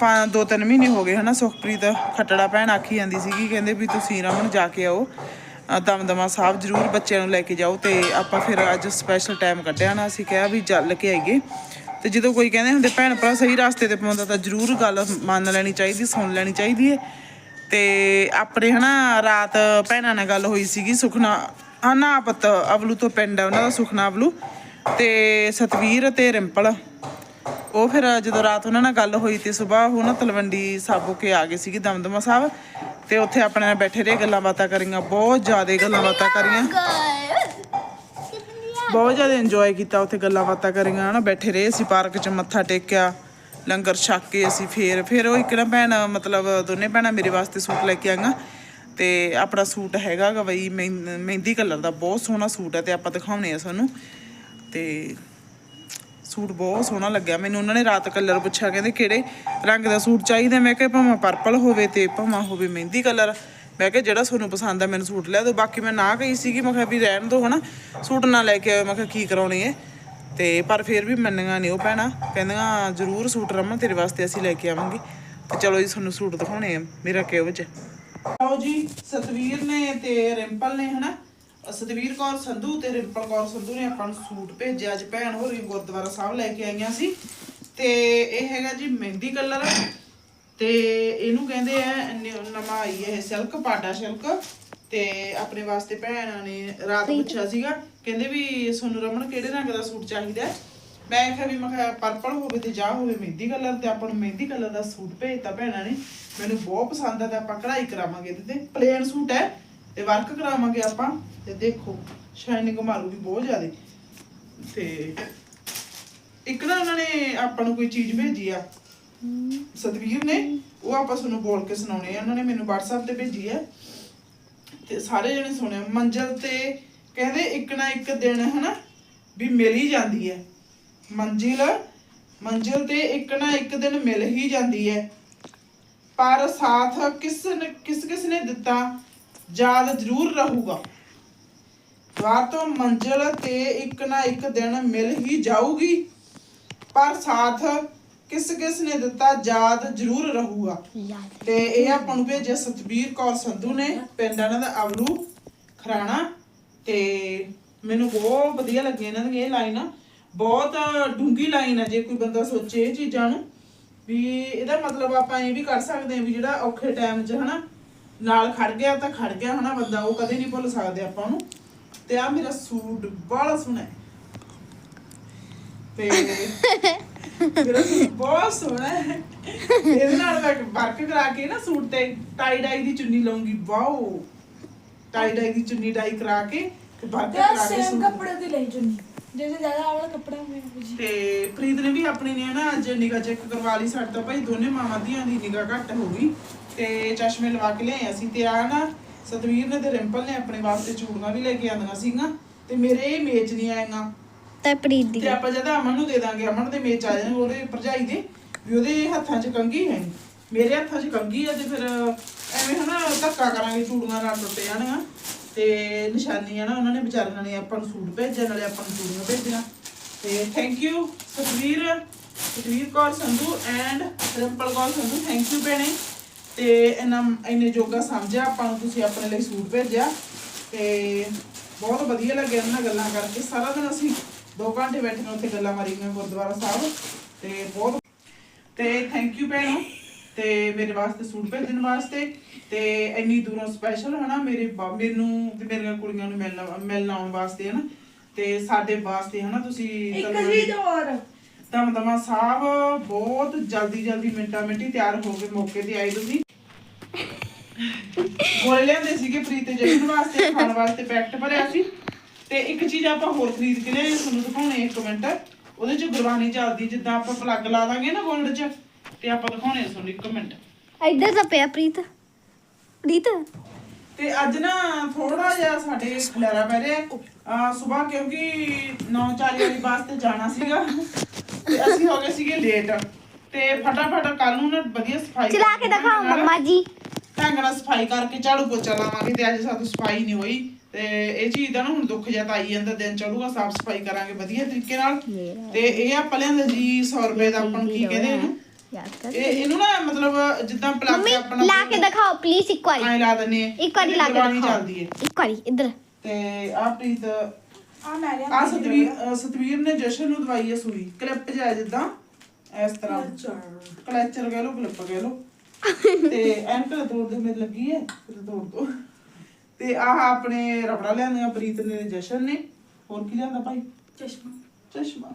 ਪਾ- ਦੋ ਤਿੰਨ ਮਹੀਨੇ ਹੋ ਗਏ ਹਨਾ ਸੁਖਪ੍ਰੀਤ ਖੱਟੜਾ ਭੈਣ ਆਖੀ ਜਾਂਦੀ ਸੀਗੀ ਕਹਿੰਦੇ ਵੀ ਤੁਸੀਂ ਰਮਨ ਜਾ ਕੇ ਆਓ। ਅ, ਦਮਦਮਾ ਸਾਹਿਬ ਜ਼ਰੂਰ ਬੱਚਿਆਂ ਨੂੰ ਲੈ ਕੇ ਜਾਓ ਤੇ ਆਪਾਂ ਫਿਰ ਅੱਜ ਸਪੈਸ਼ਲ ਟਾਈਮ ਕੱਢਿਆ ਨਾ ਅਸੀਂ ਕਿਹਾ ਵੀ ਚੱਲ ਕੇ ਆਈਏ। ਤੇ ਜਦੋਂ ਕੋਈ ਕਹਿੰਦੇ ਹੁੰਦੇ ਭੈਣ ਭਰਾ ਸਹੀ ਰਸਤੇ ਤੇ ਪਾਉਂਦਾ ਤਾਂ ਜ਼ਰੂਰ ਗੱਲ ਮੰਨ ਲੈਣੀ ਚਾਹੀਦੀ ਸੁਣ ਲੈਣੀ ਚਾਹੀਦੀ ਹੈ ਤੇ ਆਪਣੇ ਹਨਾ ਰਾਤ ਭੈਣਾਂ ਨਾਲ ਗੱਲ ਹੋਈ ਸੀਗੀ ਸੁਖਨਾ ਹਨਾ ਅਵਲੂ ਤੋਂ ਪਿੰਡ ਹੈ ਉਹਨਾਂ ਦਾ, ਸੁਖਨਾ ਅਵਲੂ ਤੇ ਸਤਵੀਰ ਤੇ ਰਿੰਪਲ। ਉਹ ਫਿਰ ਜਦੋਂ ਰਾਤ ਉਹਨਾਂ ਨਾਲ ਗੱਲ ਹੋਈ ਤੇ ਸਵੇਰ ਉਹ ਨਾ ਤਲਵੰਡੀ ਸਾਬੋ ਕੇ ਆ ਗਏ ਸੀਗੇ ਦਮਦਮਾ ਸਾਹਿਬ ਤੇ ਉੱਥੇ ਆਪਣੇ ਨਾਲ ਬੈਠੇ ਰਹੇ, ਗੱਲਾਂ ਬਾਤਾਂ ਕਰੀਆਂ, ਬਹੁਤ ਜ਼ਿਆਦਾ ਗੱਲਾਂ ਬਾਤਾਂ ਕਰੀਆਂ। ਬਹੁਤ ਜ਼ਿਆਦਾ ਇੰਜੋਏ ਕੀਤਾ ਉੱਥੇ ਗੱਲਾਂ ਬਾਤਾਂ ਕਰੀਆਂ, ਹਨਾ, ਬੈਠੇ ਰਹੇ ਅਸੀਂ ਪਾਰਕ 'ਚ ਮੱਥਾ ਟੇਕਿਆ, ਲੰਗਰ ਛਕ ਕੇ ਅਸੀਂ ਫੇਰ, ਫਿਰ ਉਹ ਇੱਕ ਨਾ ਭੈਣ, ਮਤਲਬ ਦੋਨੇ ਭੈਣਾਂ ਮੇਰੇ ਵਾਸਤੇ ਸੂਟ ਲੈ ਕੇ ਆਈਆਂ। ਤੇ ਆਪਣਾ ਸੂਟ ਹੈਗਾ ਗਾ ਬਈ, ਮਹਿੰ- ਮਹਿੰਦੀ ਕਲਰ ਦਾ, ਬਹੁਤ ਸੋਹਣਾ ਸੂਟ ਹੈ ਤੇ ਆਪਾਂ ਦਿਖਾਉਣੇ ਆ ਤੁਹਾਨੂੰ ਤੇ ਸੂਟ ਬਹੁਤ ਸੋਹਣਾ ਲੱਗਿਆ। ਮੈਨੂੰ ਉਹਨਾਂ ਨੇ ਰਾਤ ਕਲਰ ਪੁੱਛਿਆ, ਕਹਿੰਦੇ ਕਿਹੜੇ ਰੰਗ ਦਾ ਸੂਟ ਚਾਹੀਦਾ? ਮੈਂ ਕਿਹਾ ਭਾਵੇਂ ਪਰਪਲ ਹੋਵੇ ਤੇ ਭਾਵੇਂ ਹੋਵੇ ਮਹਿੰਦੀ ਕਲਰ। ਮੈਂ ਕਿਹਾ ਜਿਹੜਾ ਤੁਹਾਨੂੰ ਪਸੰਦ ਆ, ਮੈਨੂੰ ਸੂਟ ਲੈ ਦਿਓ। ਬਾਕੀ ਮੈਂ ਨਾ ਕਹੀ ਸੀਗੀ, ਮੈਂ ਕਿਹਾ ਵੀ ਰਹਿਣ ਦਿਓ ਹਨਾ, ਸੂਟ ਨਾ ਲੈ ਕੇ ਆਇਓ। ਮੈਂ ਕਿਹਾ ਕੀ ਕਰਾਉਣੇ ਐ ਤੇ ਪਰ ਫਿਰ ਵੀ ਮੰਨੀਆਂ ਨਹੀਂ ਉਹ ਭੈਣਾਂ। ਕਹਿੰਦੀਆਂ, ਜ਼ਰੂਰ ਸੂਟ ਰਮਨ ਤੇਰੇ ਵਾਸਤੇ ਅਸੀਂ ਲੈ ਕੇ ਆਵਾਂਗੇ। ਤੇ ਚਲੋ ਜੀ, ਤੁਹਾਨੂੰ ਸੂਟ ਦਿਖਾਉਣੇ ਆ। ਮੇਰਾ ਕਿਹੋ ਜਿਹਾ। ਆਓ ਜੀ ਸਤਵੀਰ ਨੇ ਤੇ ਰਿੰਪਲ ਨੇ ਹਨਾ? ਸਤਵੀਰ ਕੌਰ ਸੰਧੂ ਤੇ ਰਿੰਪਲ ਕੌਰ ਸੰਧੂ ਨੇ ਆਪਾਂ ਨੂੰ ਸੂਟ ਭੇਜਿਆ ਅੱਜ ਭੈਣ ਹੋਰੀ ਗੁਰਦੁਆਰਾ ਸਾਹਿਬ ਲੈ ਕੇ ਆਈਆਂ ਸੀ। ਤੇ ਇਹ ਹੈਗਾ ਜੀ ਮਹਿੰਦੀ ਕਲਰ। ਤੇ ਇਹਨੂੰ ਕਹਿੰਦੇ ਆ ਨਵਾਂ ਆਈ ਹੈ ਇਹ ਸਿਲਕ ਪਾਡਾ ਸਿਲਕ। ਤੇ ਆਪਣੇ ਵਾਸਤੇ ਭੈਣਾਂ ਨੇ ਰਾਤ ਪੁੱਛਿਆ ਸੀਗਾ ਕਹਿੰਦੇ ਵੀ ਸੋਨੂੰ ਰਮਨ ਕਿਹੜੇ ਰੰਗ ਦਾ ਸੂਟ ਚਾਹੀਦਾ? ਮੈਂ ਕਿਹਾ ਵੀ, ਮੈਂ ਕਿਹਾ ਪਰਪਲ ਹੋਵੇ ਤੇ ਜਾ ਹੋਵੇ, ਮਹਿੰਦੀ ਕਲਰ ਤੇ ਆਪਾਂ ਨੂੰ ਮਹਿੰਦੀ ਕਲਰ ਦਾ ਸੂਟ ਭੇਜਤਾ ਭੈਣਾਂ ਨੇ। ਮੈਨੂੰ ਬਹੁਤ ਪਸੰਦ ਆ ਤੇ ਆਪਾਂ ਕਢਾਈ ਕਰਾਵਾਂਗੇ ਇਹਦੇ ਤੇ ਪਲੇਨ ਸੂਟ ਹੈ ਤੇ ਵਰਕ ਕਰਾਵਾਂਗੇ ਆਪਾਂ। ਤੇ ਦੇਖੋ ਸ਼ਾਈਨਿੰਗ ਮਾਰੂਗੀ ਬਹੁਤ ਜ਼ਿਆਦਾ। ਤੇ ਇੱਕ ਨਾ ਉਹਨਾਂ ਨੇ ਆਪਾਂ ਨੂੰ ਕੋਈ ਚੀਜ਼ ਭੇਜੀ ਆ। ਸਤਵੀਰ ਨੇ, ਉਹ ਆਪਾਂ ਤੁਹਾਨੂੰ ਬੋਲ ਕੇ ਸੁਣਾਉਣੇ ਆ। ਉਹਨਾਂ ਨੇ ਮੈਨੂੰ WhatsApp ਤੇ ਭੇਜੀ ਹੈ ਤੇ ਸਾਰੇ ਜਣੇ ਸੁਣਿਆ, ਮੰਜ਼ਲ ਤੇ ਕਹਿੰਦੇ ਇੱਕ ਨਾ ਇੱਕ ਦਿਨ ਹਨਾ ਵੀ ਮਿਲ ਹੀ ਜਾਂਦੀ ਹੈ। ਮੰਜ਼ਿਲ ਮੰਜ਼ਿਲ ਤੇ ਇੱਕ ਨਾ ਇੱਕ ਦਿਨ ਮਿਲ ਹੀ ਜਾਂਦੀ ਹੈ। ਪਰ ਸਾਥ ਕਿਸ ਨੇ, ਕਿਸ ਕਿਸ ਨੇ ਦਿੱਤਾ, ਯਾਦ ਜ਼ਰੂਰ ਰਹੂਗਾ। ਦੁਆਰ ਤੋਂ ਮੰਜ਼ਿਲ ਤੇ ਇੱਕ ਨਾ ਇੱਕ ਦਿਨ ਮਿਲ ਹੀ ਜਾਊਗੀ, ਪਰ ਸਾਥ ਕਿਸ ਕਿਸ ਨੇ ਦਿੱਤਾ, ਯਾਦ ਜ਼ਰੂਰ ਰਹੂਗਾ। ਤੇ ਇਹ ਆਪਾਂ ਨੂੰ ਭੇਜਿਆ ਸਤਬੀਰ ਕੌਰ ਸੰਧੂ ਨੇ, ਪਿੰਡ ਇਹਨਾਂ ਦਾ ਅਵਲੂ, ਖਰਾਣਾ। ਤੇ ਮੈਨੂੰ ਬਹੁਤ ਵਧੀਆ ਲੱਗੀ ਇਹਨਾਂ ਦੀ ਇਹ ਲਾਈਨ। ਬਹੁਤ ਡੂੰਗੀ ਲਾਈਨ ਹੈ ਜੇ ਕੋਈ ਬੰਦਾ ਸੋਚੇ ਇਹ ਚੀਜ਼ਾਂ ਨੂੰ ਵੀ ਇਹਦਾ ਮਤਲਬ ਆਪਾਂ ਇਹ ਵੀ ਕਰ ਸਕਦੇ ਹਾਂ ਵੀ ਜਿਹੜਾ ਔਖੇ ਟਾਈਮ 'ਚ ਹਨਾ ਨਾਲ ਖੜ ਗਿਆ ਤਾਂ ਖੜ ਗਿਆ ਹਨਾ ਬੰਦਾ ਉਹ ਕਦੇ ਨਹੀਂ ਭੁੱਲ ਸਕਦੇ ਆਪਾਂ ਉਹਨੂੰ। ਤੇ ਆ ਮੇਰਾ ਸੂਟ ਬੜਾ ਸੋਹਣਾ ਤੇ ਬਹੁਤ ਸੋਹਣਾ ਹੈ। ਇਹਦੇ ਨਾਲ ਮੈਂ ਵਰਕ ਕਰਾ ਕੇ ਨਾ ਸੂਟ ਤੇ ਟਾਈ ਡਾਈ ਦੀ ਚੁੰਨੀ ਲਾਉਂਗੀ ਵਾਓ। ਟਾਈ ਡਾਈ ਦੀ ਚੁੰਨੀ ਡਾਈ ਕਰਾ ਕੇ ਵਰਕ ਕਰਾ ਕੇ ਸੂਟ। ਕੱਪੜੇ ਦੀ ਲਈ ਚੁੰਨੀ। ਜਿਹੜੇ ਜ਼ਿਆਦਾ ਆਹ ਕੱਪੜਾ ਹੋਵੇ ਜੀ। ਤੇ ਪ੍ਰੀਤ ਨੇ ਵੀ ਆਪਣੀ ਨੇ ਨਾ ਅੱਜ ਨਿਗਾ ਚੈੱਕ ਕਰਵਾ ਲਈ ਸਾਡੇ ਤਾਂ। ਭਾਈ ਦੋਨੇ ਮਾਵਾਂ ਦੀਆਂ ਦੀ ਨਿਗਾ ਘੱਟ ਹੋ ਗਈ। ਤੇ ਚਸ਼ਮੇ ਲਵਾ ਕੇ ਲਿਆਏ ਅਸੀਂ ਤੇ ਆ ਨਾ ਸਤਵੀਰ ਨੇ ਤੇ ਰਿੰਪਲ ਨੇ ਆਪਣੇ ਵਾਸਤੇ ਚੂੜੀਆਂ ਵੀ ਲੈ ਕੇ ਆਂਦੀਆਂ ਸੀਗੀਆਂ। ਤੇ ਮੇਰੇ ਇਹ ਮੇਚ ਨਹੀਂ ਆਏਗਾ ਤੇ ਪ੍ਰੀਤ ਦੀ। ਤੇ ਆਪਾਂ ਜਦ ਅਮਨ ਨੂੰ ਦੇ ਦਾਂਗੇ ਅਮਨ ਦੇ ਮੇਚ ਆ ਜਾਣ ਉਹਦੇ ਭਰਜਾਈ ਦੇ। ਵੀ ਉਹਦੇ ਹੱਥਾਂ 'ਚ ਕੰਗੀ ਹੈ ਮੇਰੇ ਹੱਥਾਂ 'ਚ ਕੰਗੀ ਆ ਤੇ ਫਿਰ ਐਵੇਂ ਹਨਾ ਧੱਕਾ ਕਰਾਂਗੇ ਚੂੜੀਆਂ ਨਾਲ ਟੁੱਟ ਜਾਣਗੀਆਂ। ਤੇ ਨਿਸ਼ਾਨੀਆਂ ਨਾ ਉਹਨਾਂ ਨੇ ਵਿਚਾਰੀਆਂ ਨੇ ਆਪਾਂ ਨੂੰ ਸੂਟ ਭੇਜਿਆ, ਨਾਲੇ ਆਪਾਂ ਨੂੰ ਚੂੜੀਆਂ ਭੇਜੀਆਂ। ਤੇ thank you Satveer Satveer Kaur Sandhu and Rimpal Kaur Sandhu thank you ਭੈਣੇ। ਤੇ ਇਹਨਾਂ ਇੰਨੇ ਜੋਗਾ ਸਮਝਿਆ ਆਪਾਂ ਨੂੰ, ਤੁਸੀਂ ਆਪਣੇ ਲਈ ਸੂਟ ਭੇਜਿਆ। ਤੇ ਬਹੁਤ ਵਧੀਆ ਲੱਗਿਆ ਇਹਨਾਂ ਗੱਲਾਂ ਕਰਕੇ। ਸਾਰਾ ਦਿਨ ਅਸੀਂ 2 ਘੰਟੇ ਬੈਠੇ ਨੇ ਉੱਥੇ ਗੱਲਾਂ ਮਾਰੀਆਂ ਗੁਰਦੁਆਰਾ ਸਾਹਿਬ। ਤੇ ਬਹੁਤ ਤੇ ਥੈਂਕ ਯੂ ਭੈਣੋ। ਤੇ ਮੇਰੇ ਵਾਸਤੇ ਸੂਟ ਭੇਜਣ ਵਾਸਤੇ ਤੇ ਇੰਨੀ ਦੂਰੋਂ ਸਪੈਸ਼ਲ ਹਨਾ ਮੇਰੇ ਮੈਨੂੰ ਤੇ ਮੇਰੇ ਕੁੜੀਆਂ ਨੂੰ ਮਿਲਣ ਮਿਲਣ ਆਉਣ ਵਾਸਤੇ ਹਨਾ ਤੇ ਸਾਡੇ ਵਾਸਤੇ ਹਨਾ ਤੁਸੀਂ ਇੱਕ ਤਮ ਸਾਹਿਬ ਬਹੁਤ ਜਲਦੀ ਜਲਦੀ ਮਿੰਟਾ ਮਿੰਟੀ ਤਿਆਰ ਹੋ ਕੇ ਮੌਕੇ ਤੇ ਆਏ ਤੁਸੀਂ। ਗੋਲੇ ਲਿਆਂਦੇ ਸੀਗੇ ਪ੍ਰੀਤ ਜਸ਼ਨ ਵਾਸਤੇ ਖਾਣ ਵਾਸਤੇ ਪੈਕਟ ਭਰਿਆ ਸੀ। ਤੇ ਇੱਕ ਚੀਜ਼ ਆਪਾਂ ਹੋਰ ਖਰੀਦ ਕੇ ਲਿਆਏ ਤੁਹਾਨੂੰ ਦਿਖਾਉਣੇ ਇੱਕ ਮਿੰਟ। ਉਹਦੇ ਚ ਗੁਰਬਾਣੀ ਚੱਲਦੀ ਜਿੱਦਾਂ ਆਪਾਂ ਪਲੱਗ ਲਾ ਦਾਂਗੇ ਨਾ ਗੋਲਡ ਚ। ਤੇ ਆਪਾਂ ਦਿਖਾਉਣੇ ਆ ਤੁਹਾਨੂੰ ਇੱਕ ਮਿੰਟ। ਇੱਧਰ ਤਾਂ ਪਿਆ ਪ੍ਰੀਤ। ਪ੍ਰੀਤ। ਤੇ ਅੱਜ ਨਾ ਥੋੜਾ ਜਿਹਾ ਸਾਡੇ ਖਲਾਰਾ ਪੈ ਰਿਹਾ। ਸਵੇਰ ਕਿਉਂਕਿ 9:40 ਵਾਲੀ ਬੱਸ ਤੇ ਜਾਣਾ ਸੀਗਾ। ਤੇ ਅਸੀਂ ਹੋ ਗਏ ਸੀਗੇ ਲੇਟ ਤੇ ਫਟਾਫਟ ਕੱਲ ਨੂੰ ਨਾ ਵਧੀਆ ਸਫ਼ਾਈ ਚਲਾ ਕੇ ਦਿਖਾਓ ਮੰਮਾ ਜੀ। ਢੰਗ ਨਾਲ ਸਫ਼ਾਈ ਕਰਕੇ ਝਾੜੂ ਪੋਚਾ ਲਾਵਾਂਗੇ ਤੇ ਅੱਜ ਸਾਡੀ ਸਫ਼ਾਈ ਨਹੀਂ ਹੋਈ। ਤੇ ਇਹ ਚੀਜ਼ ਦਾ ਨਾ ਹੁਣ ਦੁੱਖ ਜਿਹਾ ਤਾਂ ਆਈ ਜਾਂਦਾ ਦਿਨ ਚੜੂਗਾ ਸਾਫ਼ ਸਫ਼ਾਈ ਕਰਾਂਗੇ ਵਧੀਆ ਤਰੀਕੇ ਨਾਲ। ਤੇ ਇਹ ਆਪਾਂ ਲਿਆਂਦਾ ਜੀ 100 ਰੁਪਏ ਦਾ ਆਪਾਂ ਨੂੰ ਕੀ ਕਹਿੰਦੇ ਇਹਨੂੰ? ਯਾਦ ਕਰ ਇਹ ਇਹਨੂੰ ਨਾ ਮਤਲਬ ਜਿੱਦਾਂ ਪਲੱਗ ਮੰਮੀ ਆਪਣਾ ਲਾ ਕੇ ਦਿਖਾਓ ਪਲੀਜ਼ ਇੱਕ ਵਾਰੀ। ਐਂ ਲਾ ਦਿੰਨੇ ਆ ਇੱਕ ਵਾਰੀ ਲਾ ਕੇ ਗੁਰਬਾਣੀ ਦਿਖਾਓ। ਚੱਲਦੀ ਹੈ। ਇੱਕ ਵਾਰੀ ਇੱਧਰ। ਤੇ ਆ ਪ੍ਰੀਤ ਆ ਮੈਂ ਲਿਆ ਆ ਸਤਵੀਰ ਅ, ਸਤਵੀਰ ਨੇ ਜਸ਼ਨ ਨੂੰ ਦਵਾਈ ਹੈ ਸੂਈ। ਕਲਿੱਪ ਜਿਹਾ ਜਿੱਦਾਂ ਇਸ ਤਰ੍ਹਾਂ। ਕਲੈਚਰ ਕਹਿ ਲੋ ਕਲਿੱਪ ਕਹਿ ਲੋ *laughs* ਤੇ ਐਨਕ ਤੋੜ ਦੇ ਮੇਰੇ ਲੱਗੀ ਹੈ ਤੇ ਤੋੜ ਦੋ। ਤੇ ਆਹ ਆਪਣੇ ਰਬੜਾ ਲਿਆਂਦੀਆਂ ਪ੍ਰੀਤ ਨੇ ਜਸ਼ਨ ਨੇ। ਹੋਰ ਕੀ ਲਿਆਂਦਾ ਭਾਈ? ਚਸ਼ਮਾ। ਚਸ਼ਮਾ।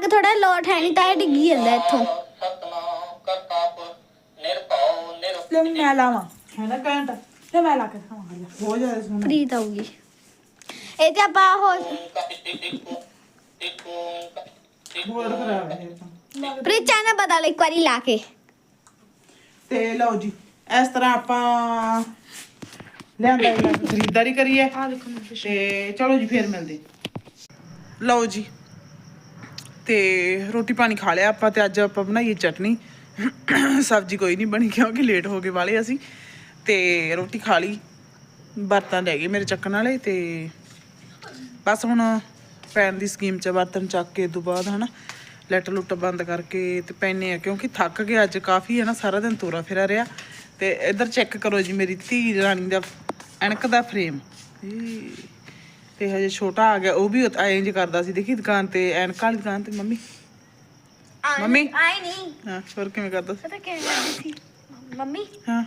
ਪਲੱਗ ਥੋੜਾ ਲੋਟ ਹੈ ਨਹੀਂ ਤਾਂ ਇਹ ਡਿੱਗੀ ਜਾਂਦਾ ਇੱਥੋਂ। ਲੈ ਮੈਂ ਲਾਵਾਂ। ਹੈ ਨਾ ਘੰਟਾ? ਲੈ ਮੈਂ ਲਾ ਕੇ ਦਿਖਾਵਾਂ ਹਲੇ। ਹੋ ਜਾਏ ਸੋਹਣਾ ਪ੍ਰੀਤ ਆਊਗੀ। ਇਹ ਤੇ ਆਪਾਂ ਹੋ ਹੋਰ ਖਰਾਬ ਹੈ ਇਹ ਤਾਂ। ਪ੍ਰੀਤ ਚੈਨਲ ਬਦਲ ਇੱਕ ਵਾਰੀ ਲਾ ਕੇ। ਤੇ ਲਓ ਜੀ ਇਸ ਤਰ੍ਹਾਂ ਆਪਾਂ ਲਿਆਂਦਾ ਇਹਨਾਂ ਖਰੀਦਦਾਰੀ ਕਰੀਏ। ਆ ਦੇਖੋ ਤੇ ਚਲੋ ਜੀ ਫੇਰ ਮਿਲਦੇ। ਲਓ ਜੀ। ਤੇ ਰੋਟੀ ਪਾਣੀ ਖਾ ਲਿਆ ਆਪਾਂ ਤੇ ਅੱਜ ਆਪਾਂ ਬਣਾਈਏ ਚਟਨੀ। ਸਬਜ਼ੀ ਕੋਈ ਨਹੀਂ ਬਣੀ ਕਿਉਂਕਿ ਲੇਟ ਹੋ ਗਏ ਵਾਲੇ ਅਸੀਂ। ਤੇ ਰੋਟੀ ਖਾ ਲਈ। ਬਰਤਨ ਲੈ ਗਏ ਮੇਰੇ ਚੱਕਣ ਵਾਲੇ ਤੇ ਬਸ ਹੁਣ ਪੈਣ ਦੀ ਸਕੀਮ ਚ ਬਰਤਨ ਚੱਕ ਕੇ ਤੋਂ ਬਾਅਦ ਹਨਾ ਲੈਟਰ ਲੁੱਟ ਬੰਦ ਕਰਕੇ ਤੇ ਪੈਨੇ ਆ ਕਿਉਂਕਿ ਥੱਕ ਗਏ ਅੱਜ ਕਾਫੀ ਹੈ ਨਾ ਸਾਰਾ ਦਿਨ ਤੋਰਾ ਫੇਰਾ ਰਿਹਾ। ਤੇ ਇੱਧਰ ਚੈੱਕ ਕਰੋ ਜੀ ਮੇਰੀ ਧੀ ਰਾਣੀ ਦਾ, ਐਨਕ ਦਾ ਫਰੇਮ ਤੇ ਹਜੇ ਛੋਟਾ ਆ ਗਿਆ ਉਹ ਵੀ ਐਂਜ ਕਰਦਾ ਸੀ। ਦੇਖੀ ਦੁਕਾਨ ਤੇ ਐਨਕ ਵਾਲੀ ਦੁਕਾਨ ਤੇ ਮੰਮੀ? ਮੰਮੀ? ਆਈ ਨਹੀਂ ਹਾਂ ਹੋਰ ਕਿਵੇਂ ਕਰਦਾ ਸੀ? ਪਤਾ ਕਿਵੇਂ ਕਰਦੀ ਸੀ? ਮੰਮੀ? ਹਾਂ।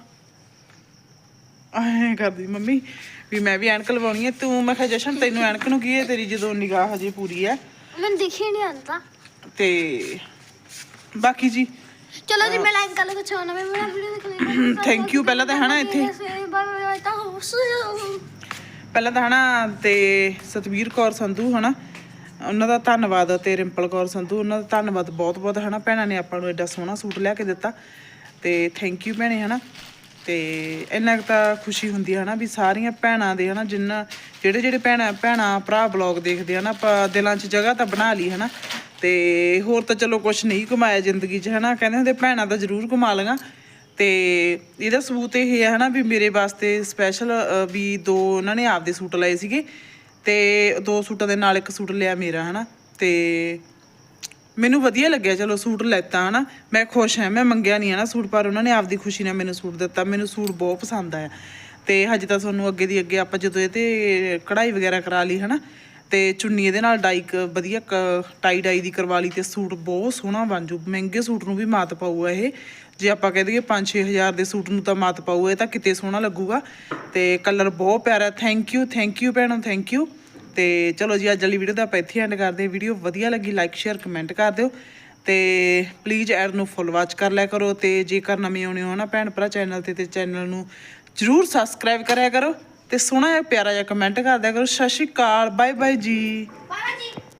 ਐਂ ਕਰਦੀ ਮੰਮੀ ਵੀ ਮੈਂ ਵੀ ਐਨਕ ਲਵਾਉਣੀ ਹੈ ਤੂੰ ਮੈਂ ਕਿਹਾ ਜਸ਼ਨ ਤੈਨੂੰ ਐਨਕ ਨੂੰ ਕੀ ਹੈ? ਤੇਰੀ ਜਦੋਂ ਨਿਗਾਹ ਹਜੇ ਪੂਰੀ ਹੈ। ਮੈਨੂੰ ਦਿਖੀ ਨਹੀਂ ਆਂਦਾ ਤੇ। ਬਾਕੀ ਜੀ ਚਲੋ ਜੀ ਮੈਂ ਲਾਈਕ ਕਰ ਲਵਾਂ ਚਾਹਣਾ ਮੈਂ ਮੇਰਾ ਵੀਡੀਓ ਦੇਖ ਲੈਣਾ ਥੈਂਕ ਯੂ ਪਹਿਲਾਂ ਤਾਂ ਹਨਾ ਇੱਥੇ। ਤਾਂ ਪਹਿਲਾਂ ਤਾਂ ਹਨਾ ਤੇ ਸਤਵੀਰ ਕੌਰ ਸੰਧੂ ਹਨਾ, ਉਹਨਾਂ ਦਾ ਧੰਨਵਾਦ ਤੇ ਰਿੰਪਲ ਕੌਰ ਸੰਧੂ, ਉਹਨਾਂ ਦਾ ਧੰਨਵਾਦ ਬਹੁਤ ਬਹੁਤ ਹਨਾ, ਭੈਣਾਂ ਨੇ ਆਪਾਂ ਨੂੰ ਐਡਾ ਸੋਹਣਾ ਸੂਟ ਲਿਆ ਕੇ ਦਿੱਤਾ ਤੇ ਥੈਂਕ ਯੂ ਭੈਣੇ ਹਨਾ, ਤੇ ਇੰਨਾ ਕੁ ਤਾਂ ਖੁਸ਼ੀ ਹੁੰਦੀ ਹੈ ਹਨਾ ਵੀ ਸਾਰੀਆਂ ਭੈਣਾਂ ਦੇ ਹਨਾ, ਜਿੰਨਾ ਜਿਹੜੇ ਜਿਹੜੇ ਭੈਣਾਂ ਭੈਣਾਂ ਭਰਾ ਬਲੌਗ ਦੇਖਦੇ ਹਨਾ ਆਪਾਂ ਦਿਲਾਂ 'ਚ ਜਗ੍ਹਾ ਤਾਂ ਬਣਾ ਲਈ ਹਨਾ, ਤੇ ਹੋਰ ਤਾਂ ਚਲੋ ਕੁਝ ਨਹੀਂ ਕਮਾਇਆ ਜ਼ਿੰਦਗੀ 'ਚ ਹਨਾ, ਕਹਿੰਦੇ ਹੁੰਦੇ ਭੈਣਾਂ ਤਾਂ ਜ਼ਰੂਰ ਕਮਾ ਲਈਆਂ। ਤੇ ਇਹਦਾ ਸਬੂਤ ਇਹ ਹੈ ਹਨਾ ਵੀ ਮੇਰੇ ਵਾਸਤੇ ਸਪੈਸ਼ਲ ਵੀ ਦੋ ਉਹਨਾਂ ਨੇ ਆਪਦੇ ਸੂਟ ਲਏ ਸੀਗੇ ਤੇ ਦੋ ਸੂਟਾਂ ਦੇ ਨਾਲ ਇੱਕ ਸੂਟ ਲਿਆ ਮੇਰਾ ਹਨਾ ਤੇ ਮੈਨੂੰ ਵਧੀਆ ਲੱਗਿਆ, ਚਲੋ ਸੂਟ ਲੈਤਾ ਹਨਾ। ਮੈਂ ਖੁਸ਼ ਹਾਂ, ਮੈਂ ਮੰਗਿਆ ਨਹੀਂ ਹਨਾ ਸੂਟ, ਪਰ ਉਹਨਾਂ ਨੇ ਆਪਦੀ ਖੁਸ਼ੀ ਨਾਲ ਮੈਨੂੰ ਸੂਟ ਦਿੱਤਾ। ਮੈਨੂੰ ਸੂਟ ਬਹੁਤ ਪਸੰਦ ਆਇਆ। ਤੇ ਹਜੇ ਤਾਂ ਤੁਹਾਨੂੰ ਅੱਗੇ ਦੀ ਅੱਗੇ ਆਪਾਂ ਜਦੋਂ ਇਹ ਤੇ ਕਢਾਈ ਵਗੈਰਾ ਕਰਾ ਲਈ ਹਨਾ ਤੇ ਚੁੰਨੀ ਇਹਦੇ ਨਾਲ ਡਾਈ ਕ- ਵਧੀਆ ਕ- ਟਾਈ ਡਾਈ ਦੀ ਕਰਵਾ ਲਈ ਤੇ ਸੂਟ ਬਹੁਤ ਸੋਹਣਾ ਬਣ ਜੂ। ਮਹਿੰਗੇ ਸੂਟ ਨੂੰ ਵੀ ਮਾਤ ਪਾਊਗਾ ਇਹ। ਜੇ ਆਪਾਂ ਕਹਿ ਦਈਏ 5-6000 ਦੇ ਸੂਟ ਨੂੰ ਤਾਂ ਮਾਤ ਪਾਊ ਇਹ ਤਾਂ ਕਿਤੇ ਸੋਹਣਾ ਲੱਗੂਗਾ। ਤੇ ਕਲਰ ਬਹੁਤ ਪਿਆਰਾ ਥੈਂਕ ਯੂ ਥੈਂਕ ਯੂ ਭੈਣੋ ਥੈਂਕ ਯੂ ਤੇ ਚਲੋ ਜੀ, ਅੱਜ ਵਾਲੀ ਵੀਡੀਓ ਦਾ ਆਪਾਂ ਇੱਥੇ ਐਂਡ ਕਰਦੇ ਵੀਡੀਓ ਵਧੀਆ ਲੱਗੀ ਲਾਈਕ ਸ਼ੇਅਰ ਕਮੈਂਟ ਕਰ ਦਿਓ। ਤੇ ਪਲੀਜ਼ ਐਡ ਨੂੰ ਫੁੱਲ ਵਾਚ ਕਰ ਲਿਆ ਕਰੋ। ਤੇ ਜੇਕਰ ਨਵੇਂ ਆਉਣੇ ਹੋ ਨਾ ਭੈਣ ਭਰਾ ਚੈਨਲ ਤੇ ਤੇ ਚੈਨਲ ਨੂੰ ਜਰੂਰ ਸਬਸਕ੍ਰਾਈਬ ਕਰਿਆ ਕਰੋ। ਤੇ ਸੋਹਣਾ ਜਿਹਾ ਪਿਆਰਾ ਜਿਹਾ ਕਮੈਂਟ ਕਰ ਦਿਆ ਕਰੋ। ਸਤਿ ਸ਼੍ਰੀ ਅਕਾਲ ਬਾਏ ਬਾਏ ਜੀ। ਜੀ।